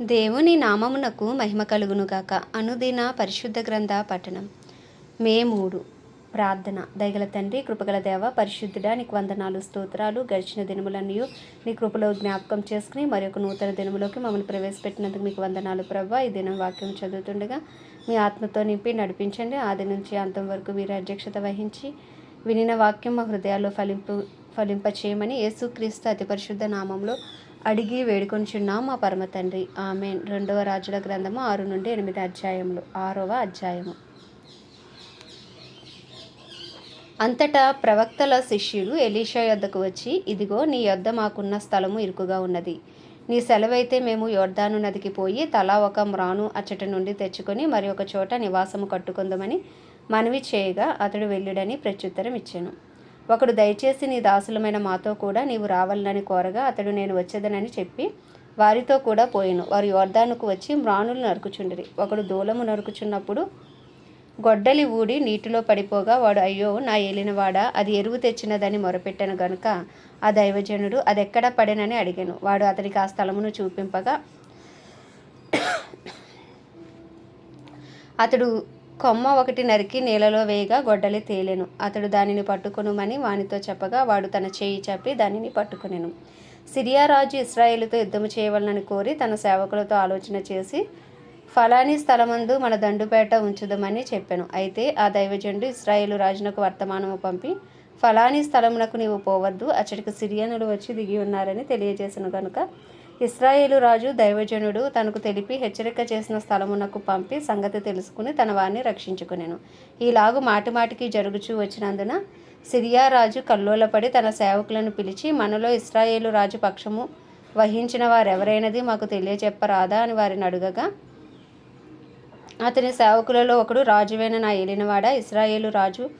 దేవుని నామమునకు మహిమ కలుగునుగాక అనుదిన పరిశుద్ధ గ్రంథ పఠనం. మే మూడు. ప్రార్థన. దయగల తండ్రి కృపగల దేవ పరిశుద్ధుడా నీకు వందనాలు స్తోత్రాలు గడిచిన దినములన్నీ నీ కృపలో జ్ఞాపకం చేసుకుని మరి ఒక నూతన దినములోకి మమ్మల్ని ప్రవేశపెట్టినందుకు మీకు వందనాలు ప్రవ్వ ఈ దినం వాక్యం చదువుతుండగా మీ ఆత్మతో నింపి నడిపించండి. ఆది నుంచి అంతం వరకు మీరు అధ్యక్షత వహించి వినిన వాక్యం మా హృదయాల్లో ఫలింపు ఫలింపచేయమని యేసుక్రీస్తు అతి పరిశుద్ధ నామంలో అడిగి వేడుకొంచున్నాం మా పరమ తండ్రి. ఆమె రెండవ రాజుల గ్రంథము ఆరు నుండి ఎనిమిది అధ్యాయములు. ఆరవ అధ్యాయము. అంతటా ప్రవక్తల శిష్యుడు ఎలీషా యొద్దకు వచ్చి ఇదిగో నీ యొద్ద మాకున్న స్థలము ఇరుకుగా ఉన్నది. నీ సెలవైతే మేము యోర్దాను నదికి పోయి తలా ఒక మ్రాను అచ్చట నుండి తెచ్చుకొని మరి ఒక చోట నివాసము కట్టుకుందామని మనవి చేయగా అతడు వెళ్ళుడని ప్రత్యుత్తరం ఇచ్చాను ఒకడు దయచేసి నీ దాసులమైన మాతో కూడా నీవు రావాలని కోరగా అతడు నేను వచ్చేదనని చెప్పి వారితో కూడా పోయాను. వారు యోర్ధానుకు వచ్చి మ్రాణులు నరుకుచుండిరి. ఒకడు దూలము నరుకుచున్నప్పుడు గొడ్డలి ఊడి నీటిలో పడిపోగా వాడు అయ్యో నా ఏలినవాడ? అది ఎరువు తెచ్చినదని మొరపెట్టాను గనుక ఆ దైవజనుడు అది ఎక్కడ పడేనని అడిగాను. వాడు అతనికి ఆ స్థలమును చూపింపగా అతడు కొమ్మ ఒకటి నరికి నేలలో వేయగా గొడ్డలి తేలెను. అతడు దానిని పట్టుకొనుమని వానితో చెప్పగా వాడు తన చేయి చెప్పి దానిని పట్టుకునేను. సిరియా రాజు ఇస్రాయేలుతో యుద్ధము చేయవలనని కోరి తన సేవకులతో ఆలోచన చేసి ఫలాని స్థలమందు మన దండుపేట ఉంచుదామని చెప్పాను. అయితే ఆ దైవజనుడు ఇస్రాయేలు రాజునకు వర్తమానము పంపి ఫలాని స్థలమునకు నీవు పోవద్దు అచ్చటికి సిరియనులు వచ్చి దిగి ఉన్నారని తెలియజేసాను కనుక ఇస్రాయేలు రాజు దైవజనుడు తనకు తెలిపి హెచ్చరిక చేసిన స్థలమునకు పంపి సంగతి తెలుసుకుని తన వారిని రక్షించుకునేను. ఈలాగు మాటిమాటికి జరుగుచూ వచ్చినందున సిరియా రాజు కల్లోలపడి తన సేవకులను పిలిచి మనలో ఇస్రాయేలు రాజు పక్షము వహించిన వారెవరైనది మాకు తెలియచెప్పరాదా అని వారిని అడుగగా అతని సేవకులలో ఒకడు రాజువైన నా ఏలినవాడ? ఇస్రాయేలు రాజు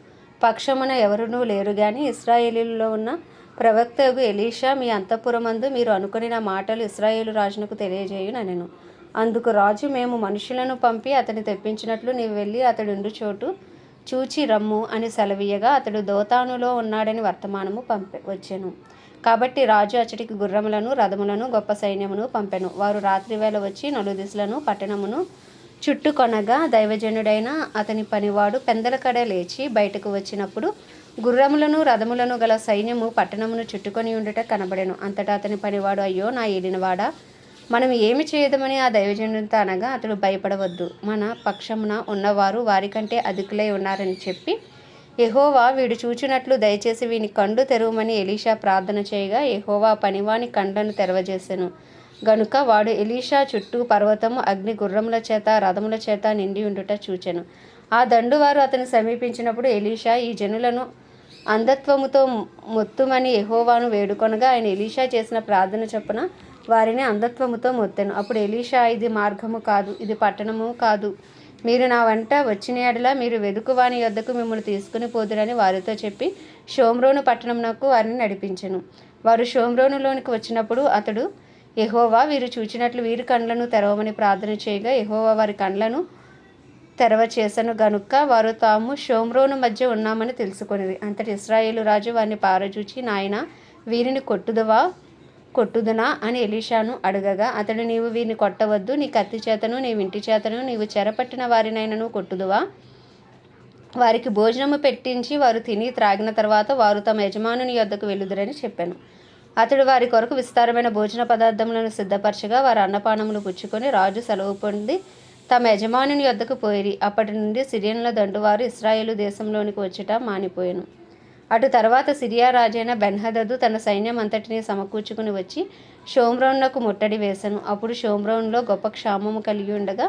పక్షమున ఎవరునూ లేరు కానీ ఇస్రాయేలీలో ఉన్న ప్రవక్తకు ఎలీషా మీ అంతఃపురమందు మీరు అనుకుని నా మాటలు ఇస్రాయేలు రాజునకు తెలియజేయునెను అందుకు రాజు మేము మనుషులను పంపి అతని తెప్పించినట్లు నీవు వెళ్ళి అతడు ఉండు చోటు చూచి రమ్ము అని సెలవీయగా అతడు దోతానులో ఉన్నాడని వర్తమానము పంపి వచ్చెను. కాబట్టి రాజు అచ్చటికి గుర్రములను రథములను గొప్ప సైన్యమును పంపెను. వారు రాత్రివేళ వచ్చి నలుదిశలను పట్టణమును చుట్టుకొనగా దైవజనుడైన అతని పనివాడు పెందలకడ లేచి బయటకు వచ్చినప్పుడు గుర్రములను రథములను గల సైన్యము పట్టణమును చుట్టుకొని ఉండుట కనబడెను. అంతటా అతని పనివాడు అయ్యో నా ఏలినవాడా! మనం ఏమి చేయదమని ఆ దైవజనుడితో అనగా అతడు భయపడవద్దు. మన పక్షమున ఉన్నవారు వారికంటే అధికులై ఉన్నారని చెప్పి ఎహోవా వీడు చూచినట్లు దయచేసి వీని కండు తెరవమని ఎలీషా ప్రార్థన చేయగా ఎహోవా పనివాని కండ్లను తెరవజేశాను గనుక వాడు ఎలీషా చుట్టూ పర్వతము అగ్ని గుర్రముల చేత రథముల చేత నిండి ఉండుట చూచెను. ఆ దండువారు అతను సమీపించినప్పుడు ఎలీషా ఈ జనులను అంధత్వముతో మొత్తుమని ఎహోవాను వేడుకొనగా ఆయన ఎలీషా చేసిన ప్రార్థన చొప్పున వారిని అంధత్వముతో మొత్తెను. అప్పుడు ఎలీషా ఇది మార్గము కాదు ఇది పట్టణము కాదు. మీరు నా వెంట వచ్చిన ఎడల మీరు వెదుకువాని యొద్దకు మిమ్మల్ని తీసుకుని పోదురని వారితో చెప్పి షోమ్రోను పట్టణమునకు వారిని నడిపించను. వారు షోమ్రోనులోనికి వచ్చినప్పుడు అతడు ఎహోవా వీరు చూచినట్లు వీరి కండ్లను తెరవమని ప్రార్థన చేయగా ఎహోవా వారి కండ్లను తెరవ చేశాను గనుక వారు తాము షోమ్రోను మధ్య ఉన్నామని తెలుసుకొనిది అంతటి ఇస్రాయేలు రాజు వారిని పారచూచి నాయన వీరిని కొట్టుదవా? కొట్టుదునా? అని ఎలీషాను అడగగా అతడు నీవు వీరిని కొట్టవద్దు. నీ కత్తి చేతను నీ ఇంటి చేతను నీవు చెరపట్టిన వారినైనను కొట్టుదువా? వారికి భోజనము పెట్టించి వారు తిని త్రాగిన తర్వాత వారు తమ యజమానుని యొద్దకు వెళ్ళుదురని చెప్పాను. అతడు వారి కొరకు విస్తారమైన భోజన పదార్థములను సిద్ధపరచగా వారు అన్నపానములు పుచ్చుకొని రాజు సెలవు పొంది తమ యజమానుని యొద్దకు పోయిరి. అప్పటి నుండి సిరియన్ల దండువారు ఇస్రాయేలు దేశంలోనికి వచ్చుట మానిపోయాను. అటు తర్వాత సిరియా రాజైన బెన్హదదు తన సైన్యం అంతటిని సమకూర్చుకుని వచ్చి షోమ్రోన్లకు ముట్టడి వేశాను అప్పుడు షోమ్రోన్లో గొప్ప క్షామము కలిగి ఉండగా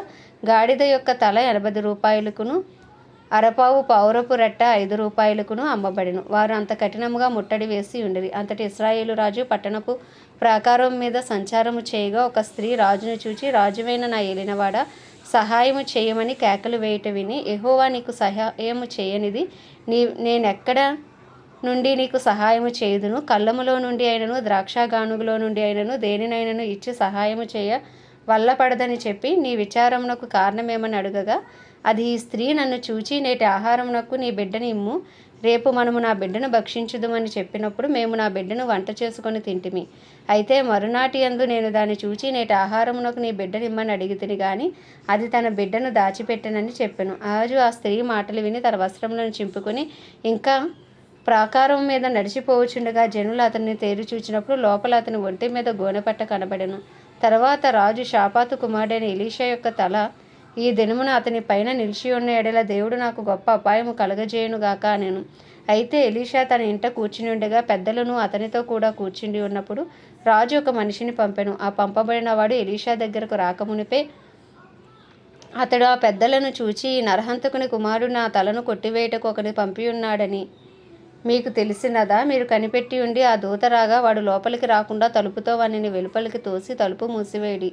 గాడిద యొక్క తల ఎనభై రూపాయలకును అరపావు పౌరపు రెట్ట ఐదు రూపాయలకును అమ్మబడిను. వారు అంత కఠినముగా ముట్టడి వేసి ఉండిరి. అంతటి ఇస్రాయేలు రాజు పట్టణపు ప్రాకారం మీద సంచారము చేయగా ఒక స్త్రీ రాజును చూచి రాజువైన నా ఏలినవాడ సహాయము చేయమని కేకలు వేయట విని ఎహోవా నీకు సహాయము చేయనిది. నీ నేనెక్కడ నుండి నీకు సహాయము చేయుదును? కళ్ళములో నుండి అయినను ద్రాక్షగానుగులో నుండి అయినను దేనినైనను ఇచ్చి సహాయము చేయ వల్లపడదని చెప్పి నీ విచారమునకు కారణమేమని అడగగా అది ఈ స్త్రీ నన్ను చూచి నేటి ఆహారమునకు నీ బిడ్డని ఇమ్ము. రేపు మనము నా బిడ్డను భక్షించుదుమని చెప్పినప్పుడు మేము నా బిడ్డను వంట చేసుకొని తింటిమి. అయితే మరునాటి యందు నేను దాన్ని చూచి నేటి ఆహారమునకు నీ బిడ్డనిమ్మని అడిగితిని గాని అది తన బిడ్డను దాచిపెట్టనని చెప్పాను. రాజు ఆ స్త్రీ మాటలు విని తన వస్త్రములను చింపుకొని ఇంకా ప్రాకారం మీద నడిచిపోవచ్చుండగా జనులు అతన్ని తేరు చూచినప్పుడు లోపల అతని ఒంటి మీద గోనెపట్ట కనబడెను. తర్వాత రాజు షాపాతు కుమారుడైన ఇలీషా యొక్క తల ఈ దినమున అతని పైన నిలిచి ఉన్న ఎడల దేవుడు నాకు గొప్ప అపాయము కలగజేయునుగాక నేను అయితే ఎలీషా తన ఇంట కూర్చుని ఉండగా పెద్దలను అతనితో కూడా కూర్చుండి ఉన్నప్పుడు రాజు ఒక మనిషిని పంపెను. ఆ పంపబడిన వాడు ఎలీషా దగ్గరకు రాకమునిపే అతడు ఆ పెద్దలను చూచి ఈ నరహంతకుని కుమారుడు నా తలను కొట్టివేయటకు ఒకని పంపి ఉన్నాడని మీకు తెలిసినదా? మీరు కనిపెట్టి ఉండి ఆ దూత రాగా వాడు లోపలికి రాకుండా తలుపుతో వానిని వెలుపలికి తోసి తలుపు మూసివేయడి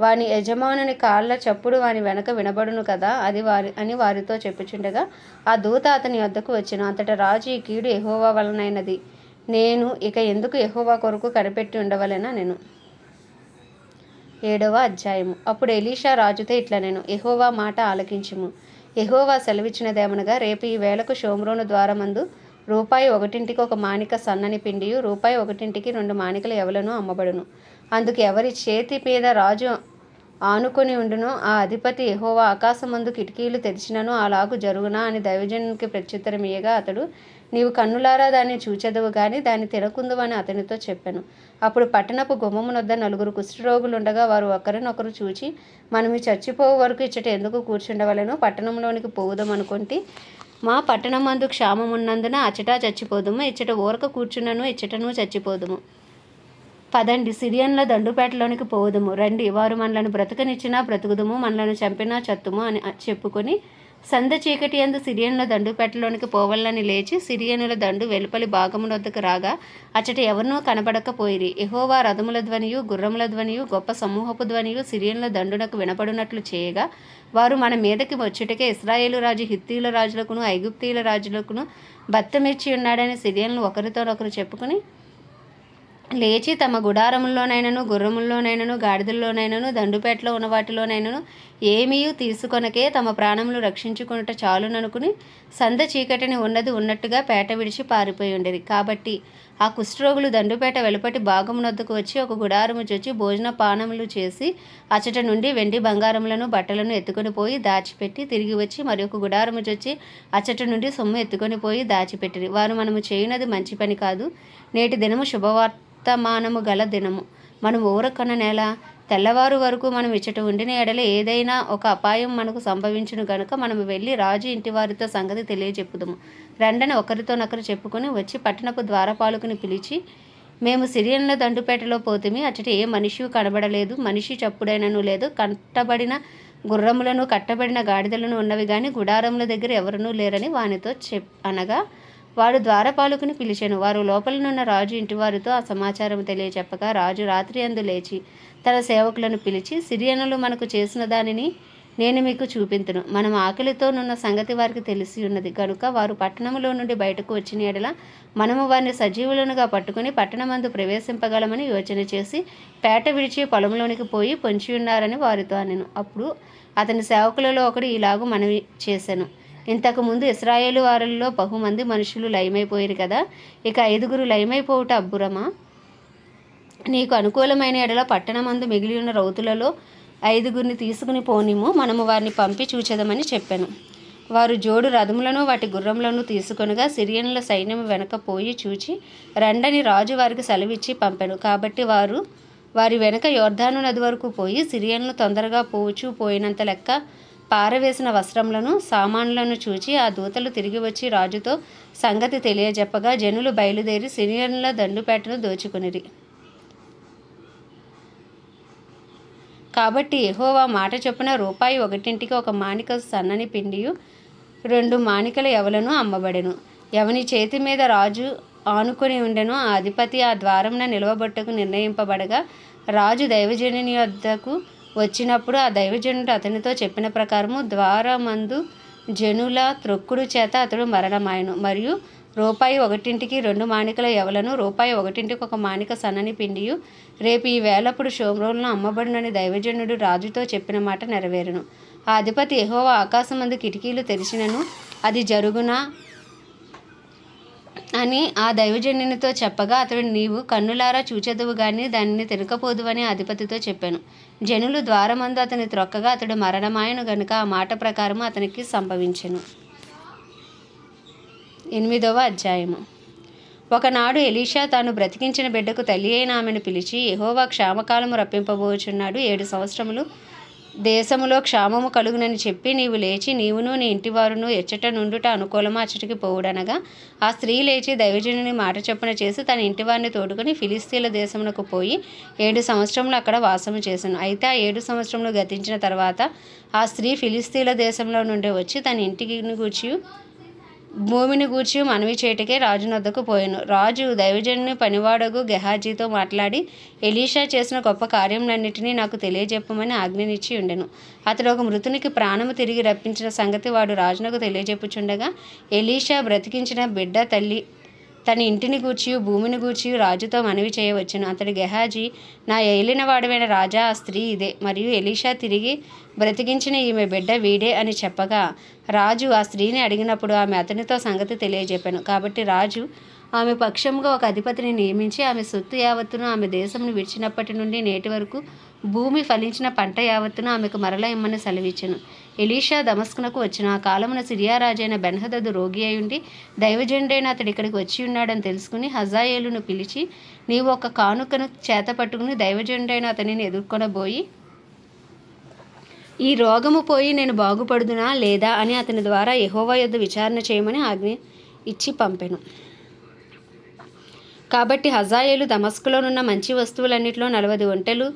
వాని యజమానుని కాళ్ళ చప్పుడు వాని వెనక వినబడును కదా అది వారి అని వారితో చెప్పుచుండగా ఆ దూత అతని వద్దకు వచ్చిన అంతట రాజు ఈ కీడు ఎహోవా వలనైనది. నేను ఇక ఎందుకు ఎహోవా కొరకు కనిపెట్టి ఉండవలెనా నేను? ఏడవ అధ్యాయము. అప్పుడు ఎలీషా రాజుతో ఇట్లా నేను ఎహోవా మాట ఆలకించుము. ఎహోవా సెలవిచ్చినదేమనగా రేపు ఈ వేళకు షోమ్రోను ద్వారమందు రూపాయి ఒకటింటికి ఒక మానిక సన్నని పిండియు రూపాయి ఒకటింటికి రెండు మానికలు ఎవలను అమ్మబడును. అందుకు ఎవరి చేతి మీద రాజు ఆనుకొని ఉండునో ఆ అధిపతి యెహోవా ఆకాశమందు కిటికీలు తెరిచినను అలాగు జరుగునా అని దైవజనునికి ప్రత్యుత్తరం ఇయ్యగా అతడు నీవు కన్నులారా దాన్ని చూచెదవు గాని దాన్ని తినకుందువని అతనితో చెప్పాను. అప్పుడు పట్టణపు గుమ్మమునొద్ద నలుగురు కుష్ఠరోగులు ఉండగా వారు ఒకరినొకరు చూచి మనం చచ్చిపోవు వరకు ఇచ్చట ఎందుకు కూర్చుండవలను? పట్టణంలోనికి పోవుదాం అనుకుంటే మా పట్టణమందు క్షామమున్నందున అచ్చట చచ్చిపోదుము ఇచ్చట ఊరక కూర్చున్నను ఇచ్చటను చచ్చిపోదుము. పదండి. సిరియన్ల దండుపేటలోనికి పోదుము రండి. వారు మనలను బ్రతకనిచ్చినా బ్రతుకుదుము. మనలను చంపినా చత్తుము అని చెప్పుకొని సంద చీకటి అందు సిరియన్ల దండుపేటలోనికి పోవాలని లేచి సిరియనుల దండు వెలుపలి భాగముల వద్దకు రాగా అచ్చట ఎవరినూ కనబడకపోయిరి ఎహోవా రథముల ధ్వనియు గుర్రముల ధ్వనియు గొప్ప సమూహపు ధ్వనియు సిరియన్ల దండునకు వినపడినట్లు చేయగా వారు మన మీదకి వచ్చుటకే ఇస్రాయేలు రాజు హిత్తీల రాజులకును ఐగుప్తీల రాజులకును బత్తమిర్చి ఉన్నాడని సిరియన్లు ఒకరితోనొకరు చెప్పుకుని లేచి తమ గుడారముల్లోనైనను గుర్రముల్లోనైనను గాడిదల్లోనైనను దండుపేటలో ఉన్న వాటిలోనైనను ఏమీ తీసుకొనకే తమ ప్రాణములు రక్షించుకున్నట చాలుననుకుని సంద చీకటిని ఉన్నది ఉన్నట్టుగా పేట విడిచి పారిపోయి ఉండేది. కాబట్టి ఆ కుష్ఠరోగులు దండుపేట వెలుపటి భాగమునొద్దకు వచ్చి ఒక గుడారము చొచ్చి భోజన పానములు చేసి అచట నుండి వెండి బంగారములను బట్టలను ఎత్తుకొని పోయి దాచిపెట్టి తిరిగి వచ్చి మరి ఒక గుడారము చొచ్చి అచట నుండి సొమ్ము ఎత్తుకొని పోయి దాచిపెట్టిరి. వారు మనము చేయనది మంచి పని కాదు. నేటి దినము శుభవార్త వర్తమానము గల దినము. మనం ఊరకన్న నెల తెల్లవారు వరకు మనం ఇచ్చట ఉండిన ఎడల ఏదైనా ఒక అపాయం మనకు సంభవించును గనుక మనం వెళ్ళి రాజు ఇంటి వారితో సంగతి తెలియజెప్పుదము రండని ఒకరితోనొకరు చెప్పుకొని వచ్చి పట్టణపు ద్వారపాలకుని పిలిచి మేము సిరియన్ల దండుపేటలో పోతిమి అచ్చట ఏ మనిషి కనబడలేదు. మనిషి చప్పుడైనను లేదు. కట్టబడిన గుర్రములను కట్టబడిన గాడిదలను ఉన్నవి కానీ గుడారముల దగ్గర ఎవరనూ లేరని వానితో చెప్ అనగా వాడు ద్వారపాలకుని పిలిచెను. వారు లోపలనున్న రాజు ఇంటివారితో ఆ సమాచారం తెలియచెప్పగా రాజు రాత్రి అందు లేచి తన సేవకులను పిలిచి సిరియనులు మనకు చేసిన దానిని నేను మీకు చూపింతును. మనం ఆకలితో నున్న సంగతి వారికి తెలిసి ఉన్నది. కనుక వారు పట్టణంలో నుండి బయటకు వచ్చిన ఎడల మనము వారిని సజీవులనుగా పట్టుకుని పట్టణమందు ప్రవేశింపగలమని యోచన చేసి పేట విడిచి పొలంలోనికి పోయి పొంచి ఉన్నారని వారితో అనెను. అప్పుడు అతని సేవకులలో ఒకడు ఇలాగూ మనవి చేశాను ఇంతకుముందు ఇస్రాయేలు వారిలో బహుమంది మనుషులు లయమైపోయారు కదా. ఇక ఐదుగురు లయమైపోవుట అబ్బురమా? నీకు అనుకూలమైన ఎడల పట్టణమందు మిగిలి ఉన్న రౌతులలో ఐదుగురిని తీసుకుని పోనిము మనము వారిని పంపి చూచెదమని చెప్పాను. వారు జోడు రథములను వాటి గుర్రములను తీసుకొనగా సిరియన్ల సైన్యం వెనక పోయి చూచి రండని రాజు వారికి సెలవిచ్చి పంపాను. కాబట్టి వారు వారి వెనక యోర్ధాను నది వరకు పోయి సిరియన్లు తొందరగా పోచు పోయినంత లెక్క పారవేసిన వస్త్రములను సామాన్లను చూచి ఆ దూతలు తిరిగి వచ్చి రాజుతో సంగతి తెలియజెప్పగా జనులు బయలుదేరి సిరియన్ల దండుపేటను దోచుకునిరి. కాబట్టి ఎహోవా మాట చొప్పున రూపాయి ఒకటింటికి ఒక మానిక సన్నని పిండియు రెండు మానికల ఎవలను అమ్మబడెను. ఎవని చేతి మీద రాజు ఆనుకొని ఉండెను. ఆ అధిపతి ఆ ద్వారంన నిలవబొట్టకు నిర్ణయింపబడగా రాజు దైవజనుని వద్దకు వచ్చినప్పుడు ఆ దైవజనుడు అతనితో చెప్పిన ప్రకారము ద్వారమందు జనుల త్రొక్కుడు చేత అతడు మరణమాయను. మరియు రూపాయి ఒకటింటికి రెండు మాణికల ఎవలను రూపాయి ఒకటింటికి ఒక మాణిక సన్నని పిండియు రేపు ఈ వేలప్పుడు షోమ్రోలను అమ్మబడునని దైవజనుడు రాజుతో చెప్పిన మాట నెరవేరును. ఆ అధిపతి ఎహోవా ఆకాశమందు కిటికీలు తెరిచినను అది జరుగునా? అని ఆ దైవజనునితో చెప్పగా అతడు నీవు కన్నులారా చూచెదవు గాని దానిని తినకపోదు అని అధిపతితో చెప్పాను. జనులు ద్వారమందు అతని త్రొక్కగా అతడు మరణమాయను గనుక ఆ మాట ప్రకారం అతనికి సంభవించను. ఎనిమిదవ అధ్యాయము. ఒకనాడు ఎలీషా తాను బ్రతికించిన బిడ్డకు తల్లి అయిన ఆమెను పిలిచి ఎహోవా క్షామకాలము రప్పింపబోచున్నాడు. ఏడు సంవత్సరములు దేశములో క్షామము కలుగునని చెప్పి నీవు లేచి నీవును నీ ఇంటివారును ఎచ్చట నుండుట అనుకూలమా అచ్చటికి పోవుడనగా ఆ స్త్రీ లేచి దైవజనుని మాట చొప్పున చేసి తన ఇంటివారిని తోడుకొని ఫిలిస్తీన్ల దేశమునకు పోయి ఏడు సంవత్సరములు అక్కడ వాసము చేశాను అయితే ఆ ఏడు సంవత్సరములు గతించిన తర్వాత ఆ స్త్రీ ఫిలిస్తీన్ల దేశంలో నుండి వచ్చి తన ఇంటికి గూర్చి భూమిని గూర్చి మనవి చేయుటకే రాజు నొద్దకు పోయెను. రాజు దైవజనుని పనివాడగు గెహాజీతో మాట్లాడి ఎలీషా చేసిన గొప్ప కార్యములన్నిటినీ నాకు తెలియజెప్పమని ఆజ్ఞనిచ్చి ఉండెను. అతడు ఒక మృతునికి ప్రాణము తిరిగి రప్పించిన సంగతి వాడు రాజునకు తెలియజెప్పుచుండగా ఎలీషా బ్రతికించిన బిడ్డ తల్లి తన ఇంటిని గూర్చి భూమిని గూర్చి రాజుతో మనవి చేయవచ్చును. అతడి గెహాజీ నా ఏలిన రాజా ఆ స్త్రీ ఇదే. మరియు ఎలీషా తిరిగి బ్రతికించిన ఈమె బిడ్డ వీడే అని చెప్పగా రాజు ఆ స్త్రీని అడిగినప్పుడు ఆమె అతనితో సంగతి తెలియజెప్పాను. కాబట్టి రాజు ఆమె పక్షంగా ఒక అధిపతిని నియమించి ఆమె సొత్తు యావత్తును ఆమె దేశంను విడిచినప్పటి నుండి నేటి వరకు భూమి ఫలించిన పంట యావత్తును ఆమెకు మరల ఇమ్మని సెలవిచ్చెను. ఎలీషా దమస్కునకు వచ్చిన ఆ కాలమున సిరియారాజైన బెన్హదదు రోగి అయుండి దైవజనుడైన అతడు ఇక్కడికి వచ్చి ఉన్నాడని తెలుసుకుని హజాయేలును పిలిచి నీవు ఒక కానుకను చేత పట్టుకుని దైవజనుడైన అతనిని ఎదుర్కొనబోయి ఈ రోగము పోయి నేను బాగుపడుదునా లేదా అని అతని ద్వారా యహోవా యొద్ద విచారణ చేయమని ఆజ్ఞ ఇచ్చి పంపెను. కాబట్టి హజాయేలు దమస్కులోనున్న మంచి వస్తువులన్నింటిలో నలభై ఒంటెలు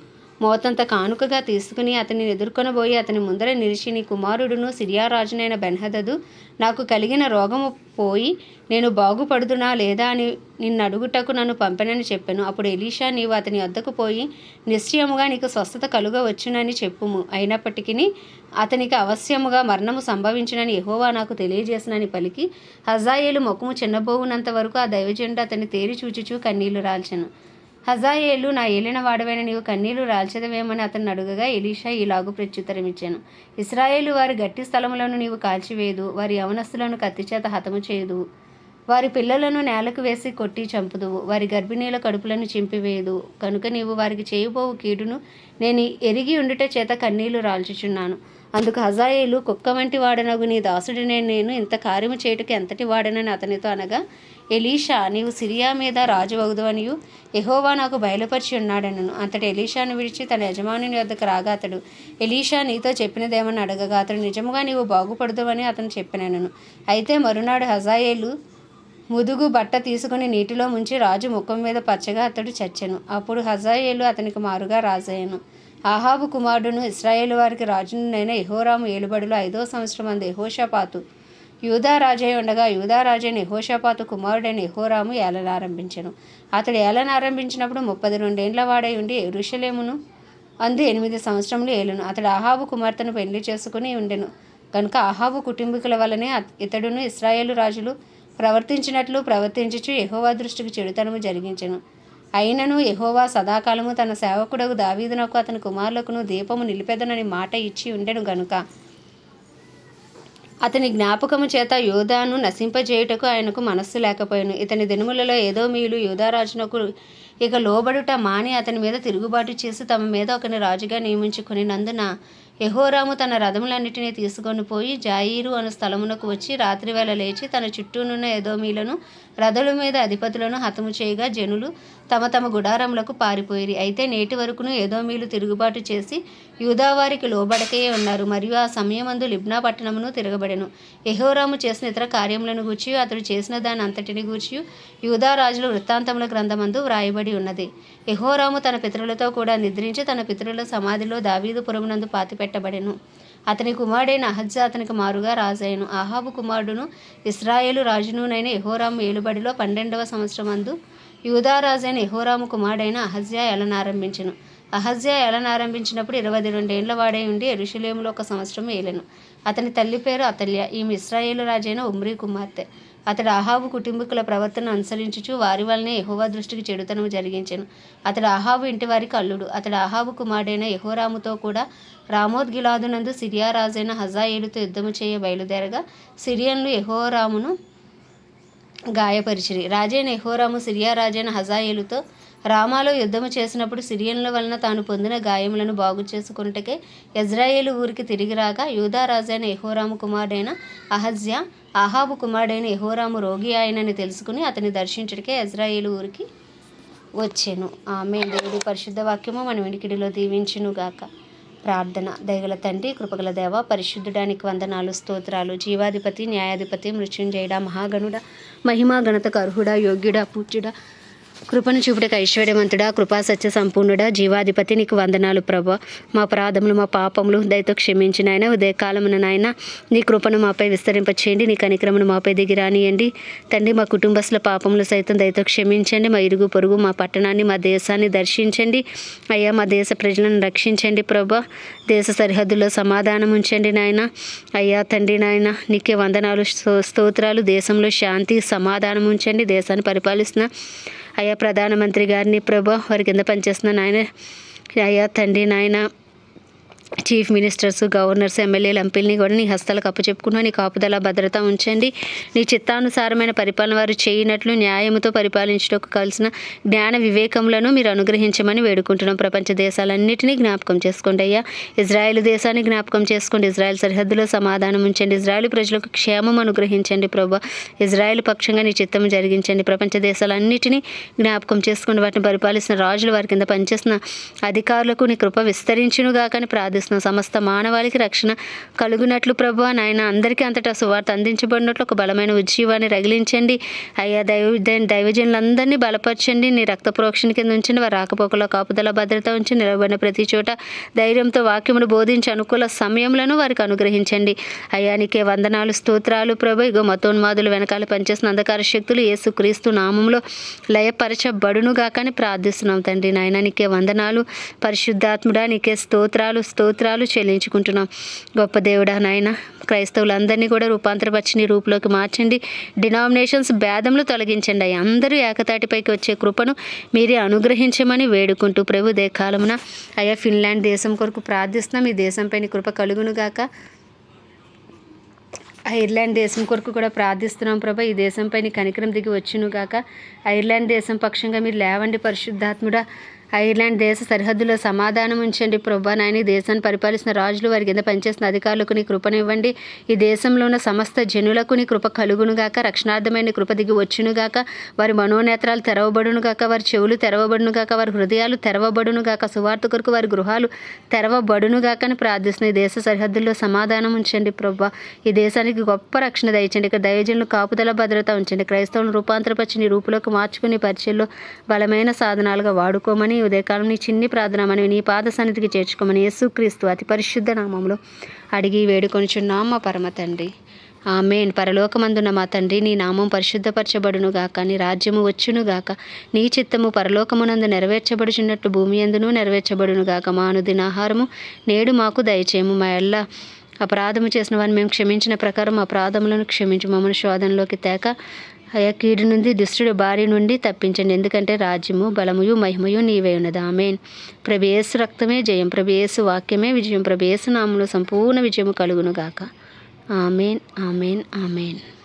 మోతంత కానుకగా తీసుకుని అతనిని ఎదుర్కొనబోయి అతని ముందర నిలిచి నీ కుమారుడును సిరియారాజునైన బెన్హదదు. నాకు కలిగిన రోగము పోయి నేను బాగుపడుదునా లేదా అని నిన్ను అడుగుటకు నన్ను పంపనని చెప్పాను. అప్పుడు ఎలీషా నీవు అతని వద్దకు పోయి నిశ్చయముగా నీకు స్వస్థత కలుగవచ్చునని చెప్పుము. అయినప్పటికీ అతనికి అవశ్యముగా మరణము సంభవించినని ఎహోవా నాకు తెలియజేసినని పలికి హజాయేలు ముఖము చిన్నబోవునంత వరకు ఆ దైవజెండు అతన్ని తేరి చూచుచూ కన్నీళ్ళు రాల్చను. హజాయేలు నా ఏలిన వాడవైన నీవు కన్నీళ్ళు రాల్చదవేమని అతను అడుగగా ఎలీషా ప్రత్యుత్తరం ప్రత్యుత్తరమిచ్చాను. ఇస్రాయేలు వారి గట్టి స్థలములను నీవు కాల్చివేయదు వారి యవనస్తులను కత్తిచేత హతము చేయదు వారి పిల్లలను నేలకు వేసి కొట్టి చంపుదువు వారి గర్భిణీల కడుపులను చింపివేయదు కనుక నీవు వారికి చేయబోవు కీడును నేను ఎరిగి ఉండుట చేత కన్నీళ్ళు రాల్చుచున్నాను. అందుకు హజాయేలు కుక్క వంటి వాడనగు నీ దాసుడినే నేను ఇంత కార్యము చేయుటకు ఎంతటి వాడనని అతనితో అనగా ఎలీషా నీవు సిరియా మీద రాజు అనియు ఎహోవా నాకు బయలుపరిచి ఉన్నాడనను. అంతటి ఎలీషాను విడిచి తన యజమానుని వద్దకు రాగా అతడు ఎలీషా నీతో చెప్పినదేమని అడగగా. అతడు నిజముగా నీవు బాగుపడదువని అతను చెప్పినను. అయితే మరునాడు హజాయేలు ముదుగు బట్ట తీసుకుని నీటిలో ముంచి రాజు ముఖం మీద పచ్చగా అతడు చచ్చెను. అప్పుడు హజాయేలు అతనికి మారుగా రాజయ్యను. ఆహాబు కుమారుడును ఇస్రాయేలు వారికి రాజునునైన ఎహోరాము ఏలుబడిలో ఐదో సంవత్సరం అందు యెహోషాపాతు. యూదారాజై ఉండగా యూదా రాజైన కుమారుడైన యెహోరాము ఏలనారంభించను అతడు ఏలనారంభించినప్పుడు ముప్పది రెండేండ్ల వాడై ఉండి ఎరుషలేమును అందు ఎనిమిది సంవత్సరములు ఏలును. అతడు అహాబు కుమార్తెను పెళ్ళి చేసుకుని ఉండెను. కనుక అహాబు కుటుంబీకుల వలనే ఇతడును ఇస్రాయేలు రాజులు ప్రవర్తించినట్లు ప్రవర్తించుచు ఎహోవా దృష్టికి చెడుతనము జరిగించెను. అయినను యహోవా సదాకాలము తన సేవకుడకు దావీదునకు అతని కుమారులకును దీపము నిలిపెదనని మాట ఇచ్చి ఉండెను గనుక. అతని జ్ఞాపకము చేత యోధాను నశింపజేయుటకు ఆయనకు మనస్సు లేకపోయాను. ఇతని దినములలో ఏదో మీలు యోధారాజునకు ఇక లోబడుట మాని అతని మీద తిరుగుబాటు చేసి తమ మీద ఒకని రాజుగా నియమించుకుని నందున యహోరాము తన రథములన్నిటినీ తీసుకొని పోయి జాయిరు అను స్థలమునకు వచ్చి రాత్రివేళ లేచి తన చుట్టూనున్న ఎదోమీలను రథుల మీద అధిపతులను హతము చేయగా జనులు తమ తమ గుడారములకు పారిపోయిరి. అయితే నేటి వరకును ఏదోమీలు తిరుగుబాటు చేసి యూదావారికి లోబడకయే ఉన్నారు. మరియు ఆ సమయమందు లిబ్నా పట్టణమును తిరగబడెను. యహోరాము చేసిన ఇతర కార్యములను గూర్చి అతడు చేసిన దాని అంతటిని గూర్చి యూదారాజుల వృత్తాంతముల గ్రంథమందు వ్రాయబడి ఉన్నది. యహోరాము తన పితరులతో కూడా నిద్రించి తన పితరుల సమాధిలో దావీదు పురమునందు పాతిపెట్టబడెను. అతని కుమారుడైన అహజ్జా అతనికి మారుగా రాజైను. అహాబు కుమారుడును ఇస్రాయేలు రాజునునైన యహోరాము ఏలుబడిలో పన్నెండవ సంవత్సరమందు యూదా రాజైన యహోరాము కుమారుడైన అహజ్యా ఎలనారంభించను అహజ్యా ఏలనారంభించినప్పుడు ఇరవై రెండేండ్ల వాడై ఉండి ఎరుషులేములో ఒక సంవత్సరం ఏలెను. అతని తల్లి పేరు అతల్య ఈమె ఇస్రాయేలు రాజైన ఉమ్రీ కుమార్తె. అతడు అహాబు కుటుంబీకుల ప్రవర్తన అనుసరించుచు వారి వల్లనే యహోవా దృష్టికి చెడుతనం జరిగించెను. అతడు అహాబు ఇంటి వారికి అల్లుడు. అతడు అహాబు కుమారుడైన యహోరాముతో కూడా రామోద్ గిలాదునందు సిరియా రాజైన హజాయేలుతో యుద్ధము చేయ బయలుదేరగా సిరియన్లు యహోరామును గాయపరిచిరి. రాజైన ఎహోరాము సిరియా రాజైన హజాయేలుతో రామాలో యుద్ధము చేసినప్పుడు సిరియన్ల వలన తాను పొందిన గాయములను బాగు చేసుకున్నటకే ఇజ్రాయేలు ఊరికి తిరిగి రాగా యూదా యహోరాము కుమారుడైన అహజ్యా అహాబు కుమారుడైన యహోరాము రోగి ఆయనని తెలుసుకుని అతని దర్శించటకే ఇజ్రాయేలు ఊరికి వచ్చాను. ఆమె దేవుడి పరిశుద్ధ వాక్యము మన వినికిడిలో దీవించును గాక. ప్రార్థన. దయగల తండ్రి కృపగల దేవ పరిశుద్ధుడానికి వందనాలు స్తోత్రాలు జీవాధిపతి న్యాయాధిపతి మృత్యుంజయుడ మహాగణుడ మహిమా గణతకు అర్హుడ యోగ్యుడ పూజ్యుడ కృపను చూపుటకు ఐశ్వర్యవంతుడా కృపా సత్య సంపూర్ణుడా. జీవాధిపతి నీకు వందనాలు ప్రభా. మా ప్రాధములు మా పాపములు దయతో క్షమించిన ఆయన ఉదయకాలమున నాయన నీ కృపను మాపై విస్తరింపచేయండి. నీ కనిక్రమను మాపై దిగిరానియండి తండ్రి మా కుటుంబస్తుల పాపములు సైతం దయతో క్షమించండి. మా ఇరుగు పొరుగు మా పట్టణాన్ని మా దేశాన్ని దర్శించండి. అయ్యా మా దేశ ప్రజలను రక్షించండి ప్రభా. దేశ సరిహద్దుల్లో సమాధానం ఉంచండి నాయన. అయ్యా తండ్రి నాయన నీకే వందనాలు స్తోత్రాలు. దేశంలో శాంతి సమాధానం ఉంచండి. దేశాన్ని పరిపాలిస్తున్న అయ్యా ప్రధానమంత్రి గారిని ప్రభు వారి కింద పనిచేస్తున్న నాయన అయ్యా తండ్రి నాయన చీఫ్ మినిస్టర్స్ గవర్నర్స్ ఎమ్మెల్యేలు ఎంపీలని కూడా నీ హస్తాలకు అప్పచెప్పుకున్నా నీ కాపుదల భద్రత ఉంచండి. నీ చిత్తానుసారమైన పరిపాలన వారు చేయనట్లు న్యాయముతో పరిపాలించడానికి కలిసిన జ్ఞాన వివేకములను మీరు అనుగ్రహించమని వేడుకుంటున్నాం. ప్రపంచ దేశాలన్నింటినీ జ్ఞాపకం చేసుకోండి అయ్యా. ఇజ్రాయెల్ దేశాన్ని జ్ఞాపకం చేసుకోండి. ఇజ్రాయెల్ సరిహద్దులో సమాధానం ఉంచండి. ఇజ్రాయెల్ ప్రజలకు క్షేమం అనుగ్రహించండి ప్రభు. ఇజ్రాయెల్ పక్షంగా నీ చిత్తం జరిగించండి. ప్రపంచ దేశాలన్నింటినీ జ్ఞాపకం చేసుకుని వాటిని పరిపాలిస్తున్న రాజులు వారి కింద పనిచేస్తున్న అధికారులకు నీ కృప విస్తరించునుగా కానీ ప్రార్థిస్తున్నాం. సమస్త మానవాళికి రక్షణ కలుగునట్లు ప్రభు. నాయన అందరికీ అంతటా సువార్త అందించబడినట్లు ఒక బలమైన ఉజ్జీవాన్ని రగిలించండి. అయ్యా దైవ దైవజనులందరినీ బలపరచండి. నీ రక్త ప్రోక్షణ కింద ఉంచండి. వారి రాకపోకలో కాపుదల భద్రత ఉంచి నిలబడిన ప్రతి చోట ధైర్యంతో వాక్యమును బోధించి అనుకూల సమయంలో వారికి అనుగ్రహించండి. అయ్యా నీకే వందనాలు స్తోత్రాలు ప్రభు. ఇగో మతోన్మాదులు వెనకాల పనిచేస్తున్న అంధకార శక్తులు ఏసుక్రీస్తు నామంలో లయపరచబడునుగాకని ప్రార్థిస్తున్నాం తండ్రి నాయన. నీకే వందనాలు పరిశుద్ధాత్ముడా. నీకే స్తోత్రాలు స్తోత్రాలు చెల్లించుకుంటున్నాం. గొప్ప దేవుడా నాయన క్రైస్తవులందరినీ కూడా రూపాంతరపరిచిన రూపులోకి మార్చండి. డినామినేషన్స్ భేదములు తొలగించండి అయ్యా. అందరూ ఏకతాటిపైకి వచ్చే కృపను మీరే అనుగ్రహించమని వేడుకుంటూ ప్రభు దే కాలమున. అయ్యా ఫిన్లాండ్ దేశం కొరకు ప్రార్థిస్తున్నాం. ఈ దేశంపై కృప కలుగునుగాక ఐర్లాండ్ దేశం కొరకు కూడా ప్రార్థిస్తున్నాం ప్రభా. ఈ దేశంపై నీ కనికరం దిగి వచ్చును గాక. ఐర్లాండ్ దేశం పక్షంగా మీరు లేవండి పరిశుద్ధాత్ముడా. ఐర్లాండ్ దేశ సరిహద్దులో సమాధానం ఉంచండి ప్రభా. నాయన దేశాన్ని పరిపాలిస్తున్న రాజులు వారి కింద పనిచేస్తున్న అధికారులకు నీ కృపనివ్వండి. ఈ దేశంలో ఉన్న సమస్త జనులకు నీ కృప కలుగునుగాక రక్షణార్థమైన కృప దిగి వచ్చునుగాక వారి మనోనేత్రాలు తెరవబడునుగాక వారి చెవులు తెరవబడునుగాక వారి హృదయాలు తెరవబడునుగాక సువార్త కొరకు వారి గృహాలు తెరవబడునుగాక అని ప్రార్థిస్తున్న ఈ దేశ సరిహద్దుల్లో సమాధానం ఉంచండి ప్రభా. ఈ దేశానికి గొప్ప రక్షణ దయచండి. ఇక్కడ దయజనులు కాపుదల భద్రత ఉంచండి. క్రైస్తవులను రూపాంతరపరిచి నీ రూపులోకి మార్చుకుని పరిచయంలో బలమైన సాధనాలుగా వాడుకోమని ఈ ఉదయకాలం నీ చిన్ని ప్రార్థన మనవి నీ పాద సన్నిధికి చేర్చుకోమని యేసుక్రీస్తు అతి పరిశుద్ధ నామంలో అడిగి వేడుకొనిచున్నాం మా పరమ తండ్రి. ఆమెన్. పరలోకమందున్న మా తండ్రి నీ నామం పరిశుద్ధపరచబడును గాక నీ రాజ్యము వచ్చును గాక నీ చిత్తము పరలోకమునందు నెరవేర్చబడుచున్నట్టు భూమి అందును నెరవేర్చబడును గాక. మా అనుదినాహారము నేడు మాకు దయచేయము మా ఎల్ల అపరాధము చేసిన వారిని మేము క్షమించిన ప్రకారం అపరాధములను క్షమించు మమ్మల్ని శోధనలోకి తేక అయా కీడు నుండి దుష్టుడు బారి నుండి తప్పించండి. ఎందుకంటే రాజ్యము బలముయు మహిమయు నీవే ఉన్నది. ఆమెన్. ప్రభేసు రక్తమే జయం. ప్రభేసు వాక్యమే విజయం. ప్రభేసు నామంలో సంపూర్ణ విజయము కలుగును గాక. Amen amen amen.